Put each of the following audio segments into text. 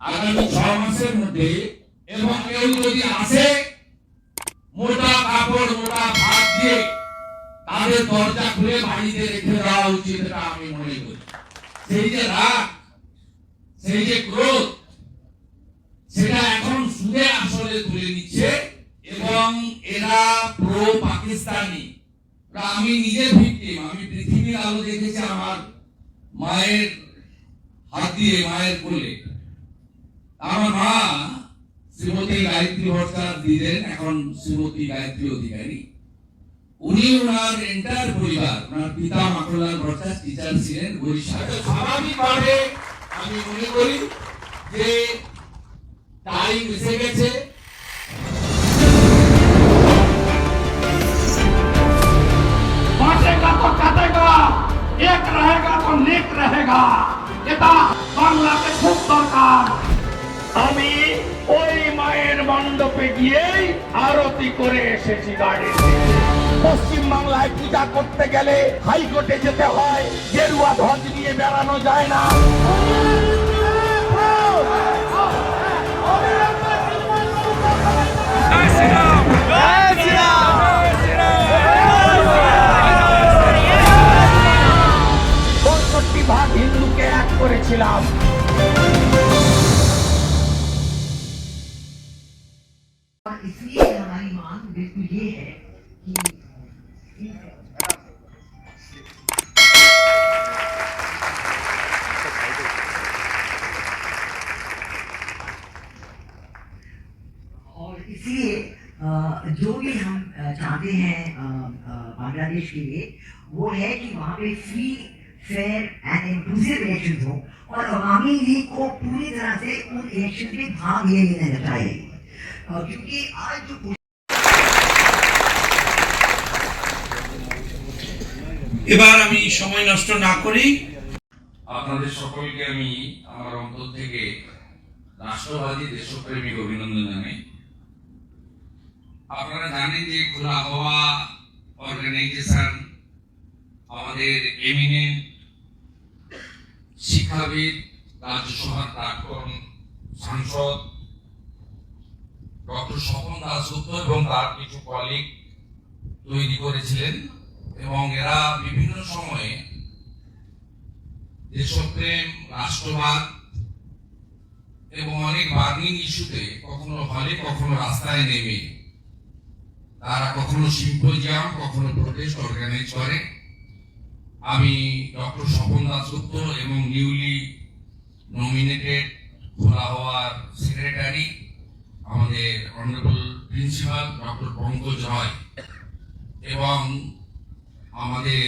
আগামী ছ মাসের মধ্যে, এবং কেউ যদি আসে, মোটা কাপড়, মোটা ভাত দিয়ে তাদের দরজা খুলে বাড়িতে রেখে দেওয়া উচিত এটা আমি মনে করি। সেই যে রাগ, সেই যে ক্রোধ, সেটা এখন সুদে আসলে তুলে নিচ্ছে, এবং এরা প্রো পাকিস্তানি আমি নিজে ভিকটিম, আমি পৃথিবীর আলো দেখেছি আমার মায়ের হাত দিয়ে, মায়ের কোলে। আমার মা শ্রীমতী গায়ত্রী ভট্টাচার্য দিলেন এখন শ্রীমতী গায়ত্রী অধিকারী উনি ওনার এন্টার পরিবার ওনার পিতা মাখনলাল ভট্টাচার্য টিচার ছিলেন বরিশালে স্বাভাবিকভাবে আমি মনে করি যে টাইম এসে গেছে बांटेगा तो काटेगा एक रहेगा तो नेक रहेगा এটা গিয়েই আরতি করে এসেছি গাড়িতে পশ্চিম বাংলায় পূজা করতে গেলে হাইকোর্টে যেতে হয়, গেরুয়া ধ্বজ নিয়ে বেড়ানো যায় না। वो है कि वहाँ पे free fair and inclusive election हो और अवामी लीग को पूरी तरह से उन इलेक्शन में भाग ले लेना चाहिए अ, क्योंकि आज जो এবার আমি সময় নষ্ট না করি আপনাদের সকলকে আমি আমার অন্তর থেকে রাষ্ট্রবাদী দেশপ্রেমিক অভিনন্দন জানাই আপনারা জানেন যে খোলা হওয়া অর্গানাইজেশন আমাদের এমিনেন্ট শিক্ষাবিদ, রাজ্যসভার প্রাক্তন সাংসদ, ডক্টর স্বপন দাসগুপ্ত এবং তার কিছু কলিগ তৈরি করেছিলেন এবং এরা বিভিন্ন সময়ে দেশপ্রেম, রাষ্ট্রবাদ এবং অনেক বার্নিং ইস্যুতে কখনো হলে, কখনো রাস্তায় নেমে। তারা কখনো সিম্পোজিয়াম কখনো প্রোটেস্ট অর্গানাইজ করে। আমি ডক্টর স্বপন দাসগুপ্ত এবং নিউলি নমিনেটেড খোলা হওয়ার সেক্রেটারি আমাদের honourable principal doctor Pankaj Roy এবং আমাদের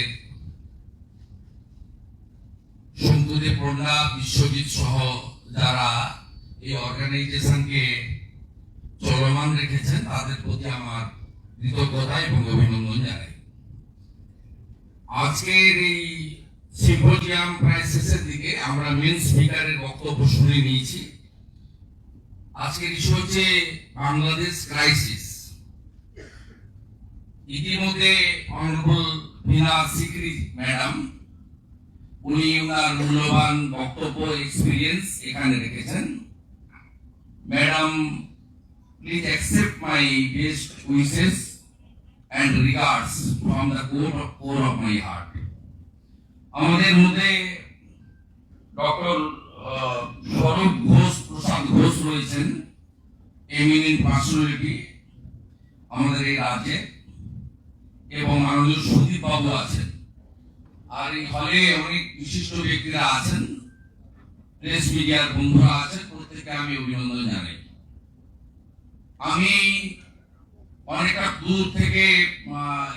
শঙ্কুদেব পণ্ডা, বিশ্বজিৎ সহ যারা এই অর্গানাইজেশনকে চলমান রেখেছেন, তাদের প্রতি আমার কৃতজ্ঞতা এবং অভিনন্দন জানাই। আজকের এই সিম্পোজিয়াম প্রায় শেষের দিকে আমরা মেন স্পিকারের বক্তব্য শুনে নিয়েছি। আজকের ইস্যু হচ্ছে বাংলাদেশ ক্রাইসিস। ইতিমধ্যে অনারেবল বিনা সিকরি ম্যাডাম, উনি ওনার মূল্যবান বক্তব্য এক্সপিরিয়েন্স এখানে রেখেছেন। Madam please accept my best wishes and regards from the core of core of my heart আমাদের মধ্যে ডক্টর স্বরূপ ঘোষ প্রসাদ ঘোষ রয়েছেন এমিনেন্ট পার্সোনালিটি আমাদের এই রাজ্যে, এবং মাননীয় সুদীপ বাবু আছেন। আর এই হলে অনেক বিশিষ্ট ব্যক্তিরা আছেন। প্রেস মিডিয়ার বন্ধুরা আছেন, প্রত্যেককে আমি অভিনন্দন জানাই। আমি অনেকটা দূর থেকে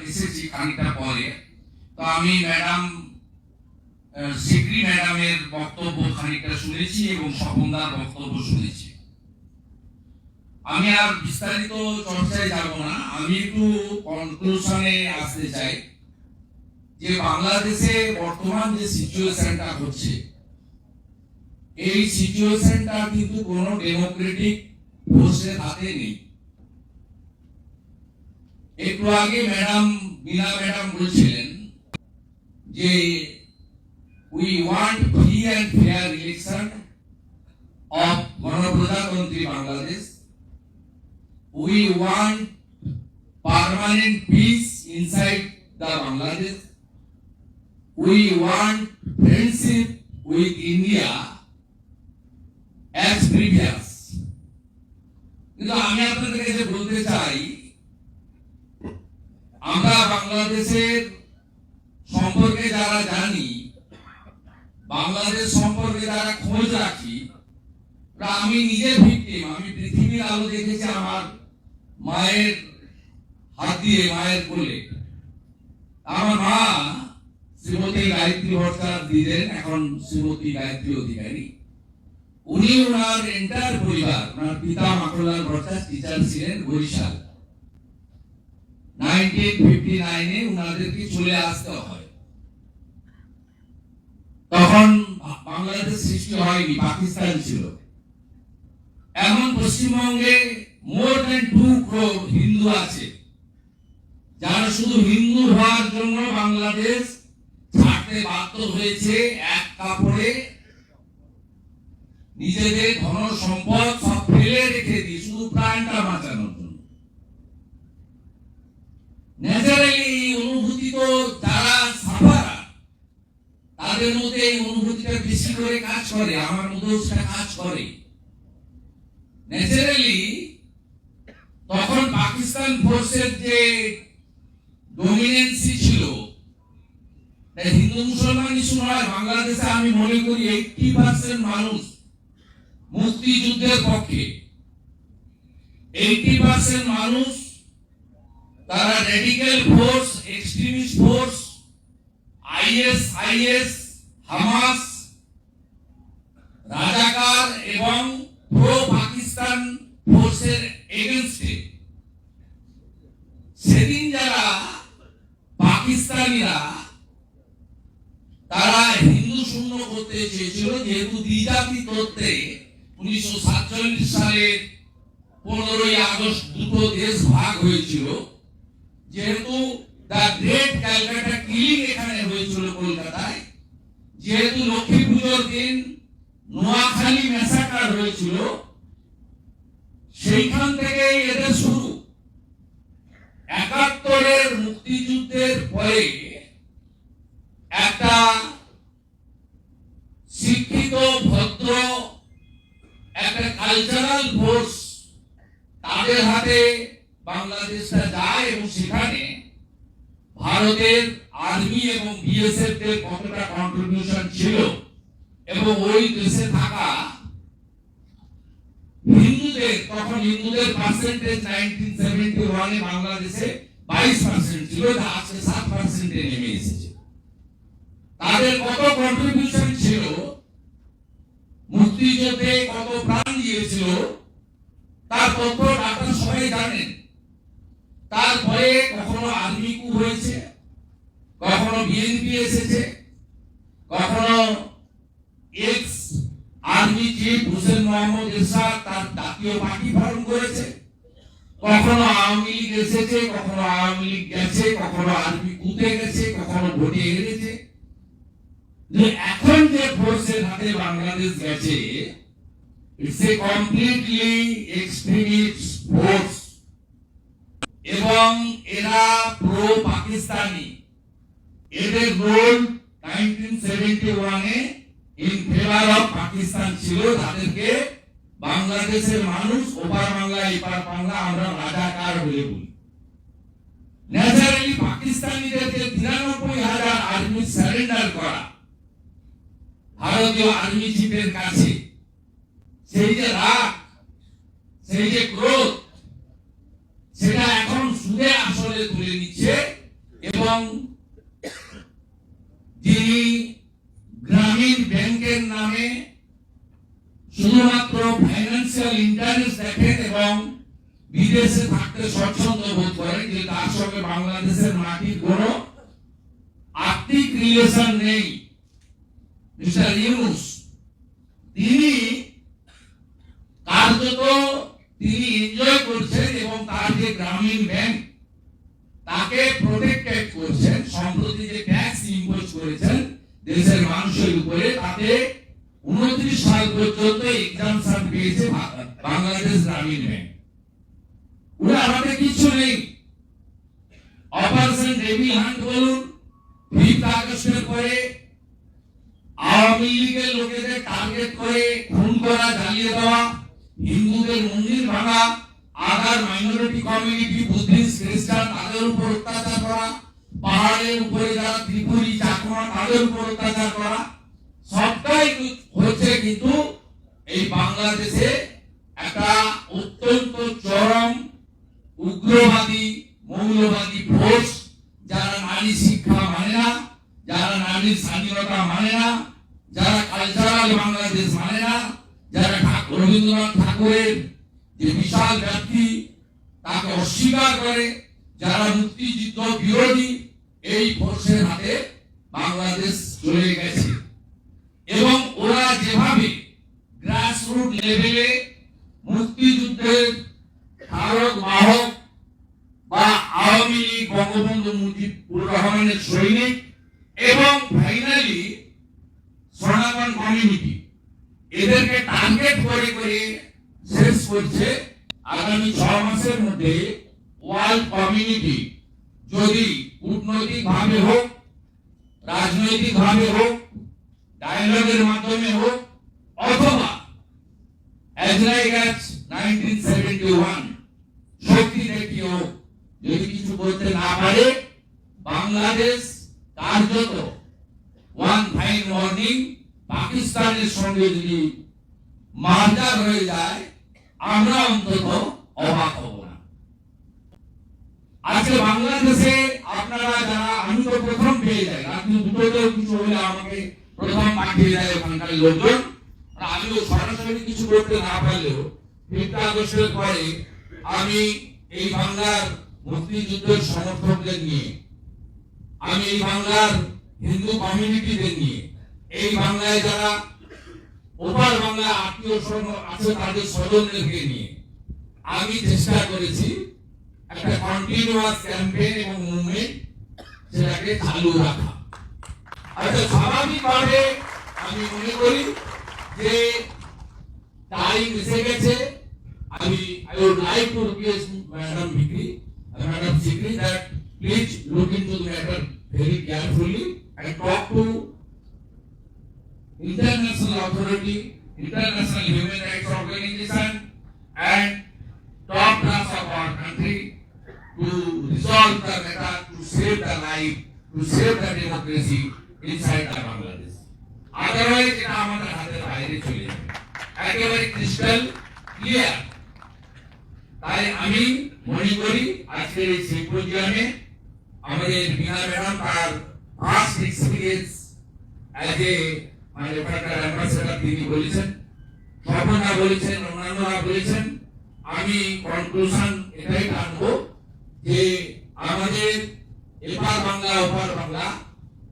এসেছি খানিকটা পরে। তো আমি ম্যাডাম সিক্রি ম্যাডামের বক্তব্য খানিকটা শুনেছি এবং স্বপনদার বক্তব্য শুনেছি। আমি আর বিস্তারিত চর্চায় যাব না। আমি একটু কনক্লুশনে আসতে চাই যে বাংলাদেশে বর্তমান যে সিচুয়েশনটা হচ্ছে, এই সিচুয়েশনটা কিন্তু কোনো ডেমোক্রেটিক ফোর্সের হাতে নেই। একটু আগে ম্যাডাম বিনা ম্যাডাম বলছিলেন যে we want free and fair election of প্রজাতন্ত্রী Bangladesh we want permanent peace inside the Bangladesh we want friendship with India as previous কিন্তু আমি আপনাদের কাছে বলতে চাই আমরা বাংলাদেশের সম্পর্কে যারা জানি, বাংলাদেশ সম্পর্কে যারা খোঁজ রাখি আমি নিজে ভিকটিম, আমি পৃথিবীর আলো দেখেছি আমার মায়ের হাত দিয়ে, মায়ের কোলে। আমার মা শ্রীমতী গায়ত্রী দিলেন এখন শ্রীমতী গায়ত্রী অধিকারী। উনি ওনার এন্টার পরিবার, ওনার পিতা মাখনলাল ভট্টাচার্য টিচার ছিলেন বরিশাল। নাইনটিন ফিফটি নাইনে ওনাদেরকে চলে আসতে হয়। তখন বাংলাদেশ সৃষ্টি হয়নি, পাকিস্তান ছিল। এখন পশ্চিমবঙ্গে more than two crore Hindu আছে। যারা শুধু হিন্দু হওয়ার জন্য বাংলাদেশ ছাড়তে বাধ্য হয়েছে, এক কাপড়ে নিজেদের ধন সম্পদ সব ফেলে রেখে দিয়ে, শুধু প্রাণটা বাঁচানোর জন্য ন্যাচারালি অনুভূতি তো তাদের মধ্যে এই অনুভূতিটা বেশি করে কাজ করে, আমার মধ্যেও সেটা কাজ করে। ন্যাচারালি তখন পাকিস্তান ফোর্সের যে ডোমিনেন্সি ছিল হিন্দু মুসলমান ইস্যু নয়, বাংলাদেশে আমি মনে করি এইটি পার্সেন্ট মানুষ মুক্তিযুদ্ধের পক্ষে। এইটি পার্সেন্ট মানুষ তারা radical force, extremist force, IS IS, Hamas, Razakar এবং প্রো পাকিস্তান ফোর্সের এগেনস্টে। সেদিন যারা পাকিস্তানিরা, তারা হিন্দু শূন্য করতে চেয়েছিল, যেহেতু দ্বিজাতি তত্ত্বে উনিশশো সাতচল্লিশ সালের পনেরোই আগস্ট দুটো দেশ ভাগ হয়েছিল। যেহেতু দ্য গ্রেট ক্যালকাটা কিলিং এখানে হয়েছিল কলকাতায়, যেহেতু লক্ষ্মী পুজোর দিন নোয়াখালী মেসাকার হয়েছিল, সেইখান থেকে এদের শুরু। একাত্তরের মুক্তিযুদ্ধের পরে একটা শিক্ষিত ভদ্র একটা কালচারাল ফোর্স তাদের হাতে বাংলাদেশটা যায় এবং সেখানে ভারতের আর্মি এবং বিএসএফ এর কতটা কন্ট্রিবিউশন ছিল এবং ওই দেশে থাকা হিন্দুদের, তখন হিন্দুদের পার্সেন্টেজ নাইনটিন সেভেন্টি ওয়ানে বাংলাদেশে বাইশ পার্সেন্ট ছিল যা আজকে সাত পার্সেন্টে নেমে এসেছে। তাদের কত কন্ট্রিবিউশন ছিল? মুক্তিযুদ্ধে কত প্রাণ দিয়েছিল? তার তথ্য ডাক্তার সবাই জানেন। তারপরে কখনো আর্মি কু হয়েছে? কখনো বিএনপি এসেছে, কখনো ex army chief Hossain Mohammad Ershad তার জাতীয় পার্টি ফর্ম করেছে, কখনো আওয়ামী লীগ এসেছে, কখনো আওয়ামী লীগ গেছে, কখনো আর্মি কুতে গেছে, কখনো ভোটে হেরেছে। যে এখন যে ফোর্সের হাতে বাংলাদেশ গেছে it's a completely extremist force এবং এরা প্রো পাকিস্তানি এদের role nineteen seventy in favour of Pakistan ছিল, তাদেরকে বাংলাদেশের মানুষ ওপার বাংলা, এপার বাংলা আমরা রাজাকার বলে বলি। ন্যাচারালি পাকিস্তানিদেরকে তিরানব্বই হাজার আর্মি সারেন্ডার করা ভারতীয় আর্মি চিফের কাছে, সেই যে রাগ, সেই যে ক্রোধ, সেটা এখন সুদে আসলে তুলে নিচ্ছে এবং যিনি গ্রামীণ ব্যাংকের নামে শুধুমাত্র ফাইন্যান্সিয়াল ইন্টারেস্ট দেখেন এবং বিদেশে থাকতে স্বচ্ছন্দ বোধ করেন যে তার সঙ্গে বাংলাদেশের মাটির কোনো আর্থিক রিলেশন নেই। মিস্টার ইউনুস, তিনি কার্যত তিনি এনজয় করছেন এবং তার যে গ্রামীণ ব্যাংক, তাকে প্রোটেক্টেড করছেন, সম্প্রতি যে ট্যাক্স ইম্পোজ করেছেন, দেশের মানুষের উপরে তাতে উনত্রিশ সাল পর্যন্ত এক্সামশন পেয়েছে বাংলাদেশ গ্রামীণ ব্যাংক ওরা হাতে কিচ্ছু নেই। অপারেশন ডেভি হান্ট বলুন ফিফথ আগস্টের পরে, আওয়ামী লীগের লোকেদের টার্গেট করে খুন করা, জ্বালিয়ে দেওয়া, হিন্দুদের মন্দির ভাঙা আদার মাইনরিটি কমিউনিটি বুদ্ধিস্ট খ্রিস্টান তাদের উপর অত্যাচার করা পাহাড়ের উপরে যারা ত্রিপুরী চাকমা, তাদের উপর অত্যাচার করা, সবটাই হচ্ছে কিন্তু এই বাংলাদেশে একটা অত্যন্ত চরম উগ্রবাদী, মৌলবাদী ফোর্স যারা নারী শিক্ষা মানে না, যারা নারীর স্বাধীনতা মানে না, যারা কালচারাল বাংলাদেশ মানে না, যারা রবীন্দ্রনাথ ঠাকুরের যে বিশাল ব্যক্তি, তাকে অস্বীকার করে, যারা মুক্তিযুদ্ধ বিরোধী এই ফোর্সের হাতে বাংলাদেশ চলে গেছে। এবং ওরা যেভাবে গ্রাসরুট লেভেলে মুক্তিযুদ্ধের ধারক বাহক বা আওয়ামী লীগ বঙ্গবন্ধু মুজিবুর রহমানের সৈনিক এবং ফাইনালি সনাতন কমিউনিটি এদেরকে টার্গেট করে করে শেষ করছে আগামী ছ মাসের মধ্যে ওয়ার্ল্ড কমিউনিটি যদি কূটনৈতিক ভাবে হোক রাজনৈতিক ভাবে হোক ডায়লগের মাধ্যমে হোক, অথবা as like as 1971 শক্তি দেখিও যদি কিছু করতে না পারে, বাংলাদেশ কার্যত ওয়ান ফাইন মর্নিং পাকিস্তানের সঙ্গে যদি মার্জার হয়ে যায়, আমরা অন্তত অবাক হব না। আজকে বাংলাদেশে আপনারা যারা আমি তো প্রথম পেয়ে যাই রাত্রি দুটোতেও কিছু হলে আমাকে প্রথম পাঠিয়ে দেয় ওখানকার লোকজন। আমিও সরাসরি কিছু করতে না পারলেও ফিফথ আগস্টের পরে আমি এই বাংলার মুক্তিযুদ্ধের সমর্থকদের নিয়ে, আমি এই বাংলার হিন্দু কমিউনিটিদের নিয়ে, এই বাংলায় যারা ওপার বাংলা আত্মীয় আছে তাদের স্বজনদেরকে নিয়ে আমি চেষ্টা করেছি একটা কন্টিনিউয়াস ক্যাম্পেইন এবং মুভমেন্ট সেটাকে চালু রাখা। আচ্ছা স্বাভাবিকভাবে আমি মনে করি যে টাইম এসে গেছে। আমি I would like to request madam Vikri madam Sikri that please look into the matter very carefully and talk to international authority, international human rights organization, and to save the democracy inside the Bangladesh. Otherwise, এটা আমাদের হাতের বাইরে চলে যাবে। একেবারে crystal clear তাই আমি মনে করি আজকের এই সিম্পোজিয়ামে আমাদের বিনা ম্যাডাম তার ফার্স্ট এক্সপিরিয়েন্স অ্যাজ এ মানে ওখানকার অ্যাম্বাসেডার তিনি বলেছেন। স্বপনা বলেছেন অন্যান্যরা বলেছেন। আমি কনক্লুশন এটাই টানবো যে আমাদের এপার বাংলা, ওপার বাংলা,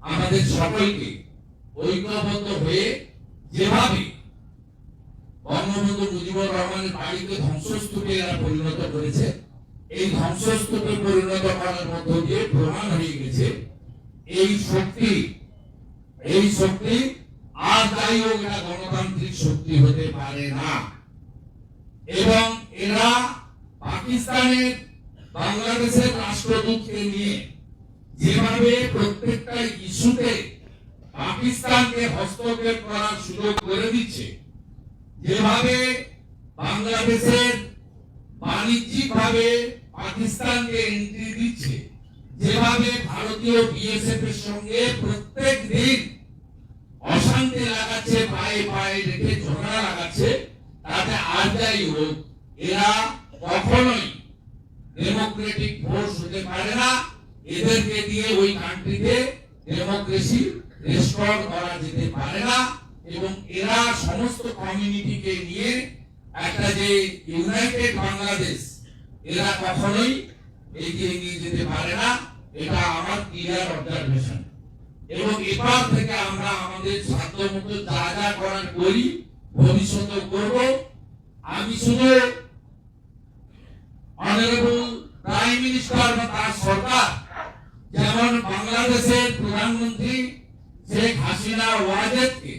আমাদের সকলকে ঐক্যবদ্ধ হয়ে যেভাবে বঙ্গবন্ধু মুজিবুর রহমানের বাড়িকে ধ্বংসস্তূপে এরা পরিণত করেছে, এই ধ্বংসস্তূপে পরিণত করার মধ্য দিয়ে প্রমাণ হয়ে গেছে, এই শক্তি এই শক্তি আর যাই হোক এটা গণতান্ত্রিক শক্তি হতে পারে না। এবং এরা পাকিস্তানের, বাংলাদেশের রাষ্ট্রদূতকে নিয়ে যেভাবে প্রত্যেকটা ইস্যুতে পাকিস্তানকে হস্তক্ষেপ করার সুযোগ করে দিচ্ছে, যেভাবে বাংলাদেশের বাণিজ্যিক ভাবে পাকিস্তানকে এন্ট্রি দিচ্ছে, যেভাবে ভারতীয় বিএসএফ এর সঙ্গে প্রত্যেক দিন অশান্তি লাগাচ্ছে, পায়ে পায়ে রেখে ঝগড়া লাগাচ্ছে, তাতে আর যাই হোক, এরা কখনোই ডেমোক্রেটিক ফোর্স হতে পারে না। এদেরকে দিয়ে ওই কান্ট্রিতে ডেমোক্রেসি রেস্টোর করা যেতে পারে না এবং এরা সমস্ত কমিউনিটিকে নিয়ে একটা যে ইউনাইটেড বাংলাদেশ, এরা কখনোই এগিয়ে নিয়ে যেতে পারে না। এটা আমার ক্লিয়ার অবজারভেশন এবং এবার থেকে আমরা আমাদের সাধ্য মতো যা যা করার করি ভবিষ্যতে করব। আমি শুধু অনারেবল প্রাইম মিনিস্টার বা তার সরকার যেমন বাংলাদেশের প্রধানমন্ত্রী শেখ হাসিনা ওয়াজেদকে,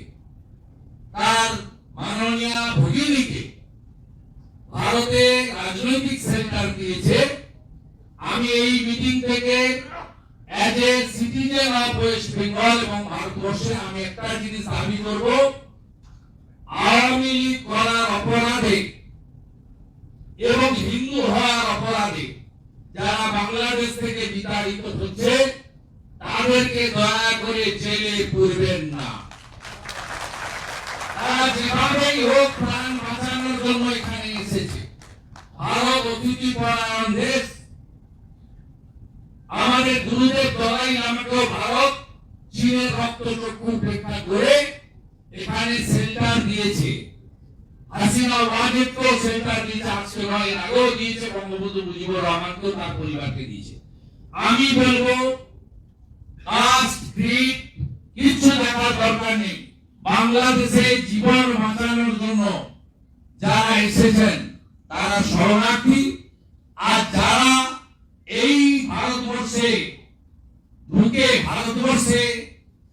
তার মাননীয় ভগিনীকে ভারতে রাজনৈতিক সেন্টার দিয়েছে। আমি এই মিটিং থেকে as a citizen of West Bengal এবং ভারতবর্ষে আমি একটা জিনিস দাবি করব। আওয়ামী লীগ করার অপরাধে এবং হিন্দু হওয়ার অপরাধে যারা বাংলাদেশ থেকে বিতাড়িত হচ্ছে, তাদেরকে দয়া করে জেলে পুরবেন না। তারা যেভাবেই হোক প্রাণ বাঁচানোর জন্য এখানে এসেছে। ভারত অতিথি পরায়ণ দেশ। আমাদের গুরুদেব দলাই নামকেও ভারত চীনের উপেক্ষা করে এখানে সেন্টার দিয়েছে। হাসিনা ওয়াজেদকেও সেন্টার দিয়েছে আজকে নয়? আগেও দিয়েছে, বঙ্গবন্ধু তার পরিবারকে দিয়েছে। আমি বলব দেখার দরকার নেই। বাংলাদেশে জীবন বাঁচানোর জন্য যারা এসেছেন, তারা শরণার্থী। আর যারা এই ভারতবর্ষে ঢুকে ভারতবর্ষে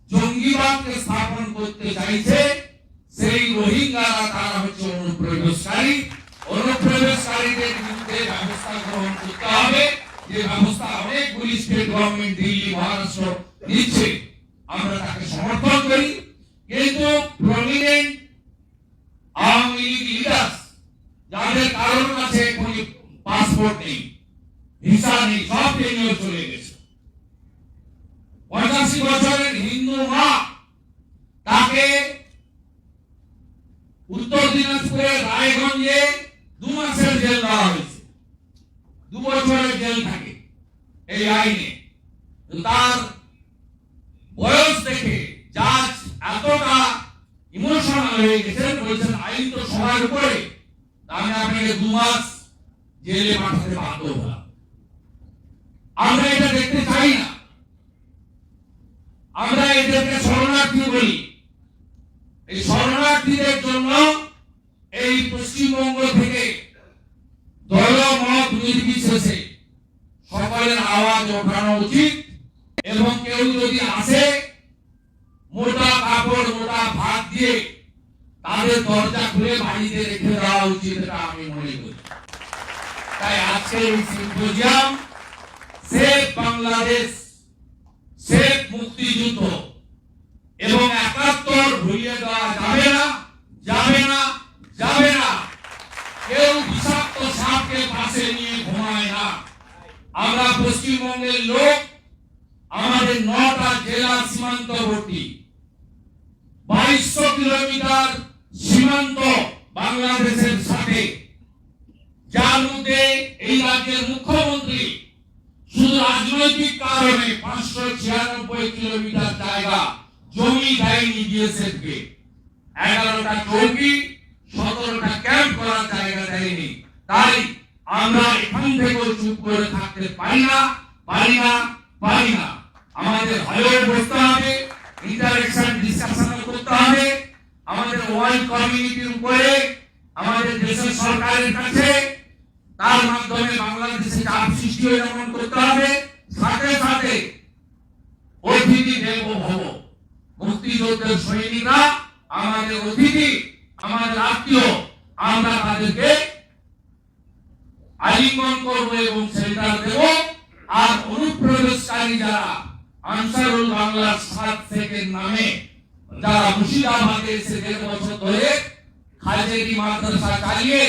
জঙ্গিবাদকে স্থাপন করতে চাইছে সেই রোহিঙ্গারা তারা হচ্ছে অনুপ্রবেশকারী। অনুপ্রবেশকারীদের বিরুদ্ধে ব্যবস্থা গ্রহণ করতে হবে। যে ব্যবস্থা অনেকগুলি স্টেট গভর্নমেন্ট দিল্লি, মহারাষ্ট্র নিচ্ছে। আমরা তাকে সমর্থন করি। কিন্তু প্রমিনেন্ট আওয়ামী লীগ লিডার্স যাদের কারোর কাছে কোনো পাসপোর্ট নেই ভিসা নেই সব নিয়ে চলে গেছে পঁচাশি বছরের হিন্দু মা তাকে উত্তর দিনাজপুরের রায়গঞ্জে দু মাসের জেল দেওয়া হয়েছে দু বছরের জেল থাকে এই আইনে তো তার বয়স দেখে জাজ এতটা ইমোশনাল হয়ে গেছেন বলছেন আইন তো সবার উপরে তা আমি আপনাকে দু মাস জেলে পাঠাতে বাধ্য হলাম। আমরা এটা দেখতে চাই না। আমরা এদেরকে শরণার্থী বলি। এই শরণার্থীদের জন্য এই পশ্চিমবঙ্গ থেকে দল মত নির্বিশেষে সকলের আওয়াজ ওঠানো উচিত এবং কেউ যদি আসে, মোটা কাপড়, মোটা ভাত দিয়ে তাদের দরজা খুলে বাড়িতে রেখে দেওয়া উচিত এটা আমি মনে করি। তাই আজকের এই সিম্পোজিয়াম সেফ বাংলাদেশ সেফ মুক্তিযুদ্ধ। এবং একাত্তর ভুলিয়ে দেওয়া যাবে না যাবে না যাবে না। কেউ বিষাক্ত সাপকে পাশে নিয়ে ঘুমায় না। আমরা পশ্চিমবঙ্গের লোক, আমাদের নটা জেলা সীমান্তবর্তী। বাইশশো কিলোমিটার সীমান্ত বাংলাদেশের সাথে। যার এই রাজ্যের মুখ্যমন্ত্রী শুধু রাজনৈতিক কারণে পাঁচশো ছিয়ানব্বই কিলোমিটার জায়গা জমি দেয়নি বিএসএফ কে এগারোটা চৌকি, সতেরোটা ক্যাম্প করার জায়গা দেয়নি। তাই আমরা এখান থেকেও চুপ করে থাকতে পারি না পারি না পারি না। আমাদের হলেও বসতে হবে ইন্টারেকশন ডিসকাশন করতে হবে। আমাদের ওয়ার্ল্ড কমিউনিটির উপরে, আমাদের দেশের সরকারের কাছে তার মাধ্যমে বাংলাদেশে চাপ সৃষ্টি হয়ে যেমন করতে হবে। সাথে সাথে অতিথি দেব ভব। মুক্তিযোদ্ধার সৈনিকরা, আমাদের অতিথি, আমাদের আত্মীয়, আমরা তাদেরকে আলিঙ্গন করব এবং সেন্টার দেব। আর অনুপ্রবেশকারী যারা আনসারুল বাংলার সাত থেকে নামে, যারা মুর্শিদাবাদে এসে দেড় বছর ধরে খাজেরি মাদ্রাসা চালিয়ে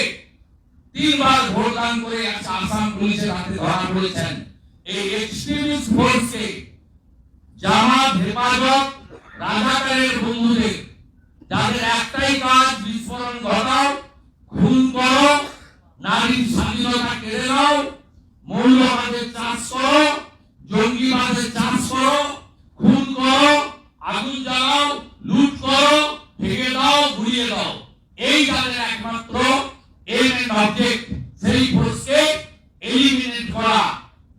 তিনবার ভোট দান করে আসাম পুলিশের হাতে ধরা পড়েছেন। এই এক্সট্রিমিস্ট ফোর্সকে জামাত হেফাজত, রাজাকারের বন্ধুদের, যাদের একটাই কাজ বিস্ফোরণ ঘটাও, খুন করো, নারীর স্বাধীনতা কেড়ে নাও, মৌলবাদের চাষ করো, জঙ্গিবাদের চাষ করো, খুন করো, আগুন জ্বালাও, লুট করো, ভেঙে দাও ঘুরিয়ে দাও। এই যাদের একমাত্র এন্ড অবজেক্ট সেই ফোর্সকে এলিমিনেট করা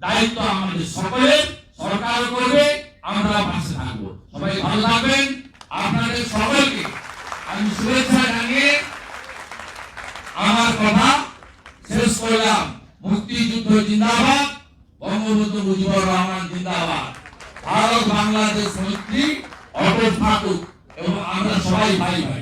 দায়িত্ব আমাদের সকলের, সরকার করবে, আমরা পাশে থাকব। সবাই ভালো থাকবেন। আপনাদের সকলকে আমি শুভেচ্ছা জানিয়ে আমার কথা শেষ করলাম। মুক্তিযুদ্ধ জিন্দাবাদ, বঙ্গবন্ধু মুজিবুর রহমান জিন্দাবাদ। ভারত বাংলাদেশ মৈত্রী অটুট থাকুক এবং আমরা সবাই ভাই ভাই।